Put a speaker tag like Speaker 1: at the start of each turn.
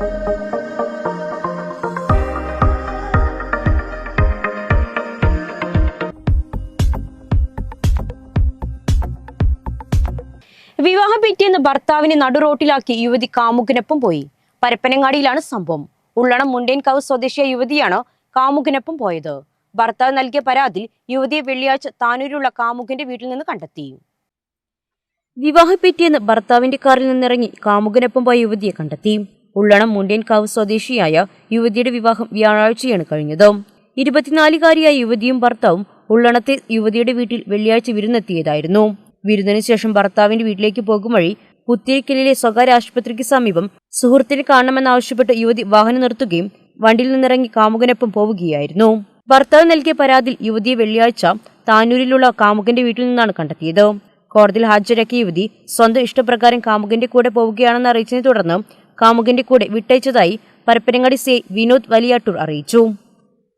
Speaker 1: വിവാഹം പിറ്റേന്ന് ഭർത്താവിനെ നടുറോട്ടിലാക്കി യുവതി കാമുകനൊപ്പം പോയി. പരപ്പനങ്ങാടിയിലാണ് സംഭവം. ഉള്ളണം മുണ്ടേൻകാവ് സ്വദേശിയായ യുവതിയാണ് കാമുകനൊപ്പം പോയത്. ഭർത്താവ് നൽകിയ പരാതിയിൽ യുവതിയെ വെള്ളിയാഴ്ച താനൂരിലുള്ള കാമുകന്റെ വീട്ടിൽ നിന്ന് കണ്ടെത്തി. വിവാഹ പിറ്റേന്ന് ഭർത്താവിന്റെ കാറിൽ നിന്നിറങ്ങി കാമുകനൊപ്പം പോയ യുവതിയെ കണ്ടെത്തി. ഉള്ളണം മുണ്ടേൻകാവ് സ്വദേശിയായ യുവതിയുടെ വിവാഹം വ്യാഴാഴ്ചയാണ് കഴിഞ്ഞത്. ഇരുപത്തിനാലുകാരിയായ യുവതിയും ഭർത്താവും ഉള്ളണത്തെ യുവതിയുടെ വീട്ടിൽ വെള്ളിയാഴ്ച വിരുന്നെത്തിയതായിരുന്നു. വിരുന്നിന് ശേഷം ഭർത്താവിന്റെ വീട്ടിലേക്ക് പോകും വഴി പുത്തിരിക്കലിലെ സ്വകാര്യ ആശുപത്രിക്ക് സമീപം സുഹൃത്തിനെ കാണണമെന്നാവശ്യപ്പെട്ട് യുവതി വാഹനം നിർത്തുകയും വണ്ടിയിൽ നിന്നിറങ്ങി കാമുകനൊപ്പം പോവുകയായിരുന്നു. ഭർത്താവ് നൽകിയ പരാതിയിൽ യുവതിയെ വെള്ളിയാഴ്ച താനൂരിലുള്ള കാമുകന്റെ വീട്ടിൽ നിന്നാണ് കണ്ടെത്തിയത്. കോടതിയിൽ ഹാജരാക്കിയ യുവതി സ്വന്തം ഇഷ്ടപ്രകാരം കാമുകന്റെ കൂടെ പോവുകയാണെന്ന് അറിയിച്ചതിനെ തുടർന്ന് കാമുകന്റെ കൂടെ വിട്ടയച്ചതായി പരപ്പനങ്ങാടി സി വിനോദ് വലിയാട്ടൂർ അറിയിച്ചു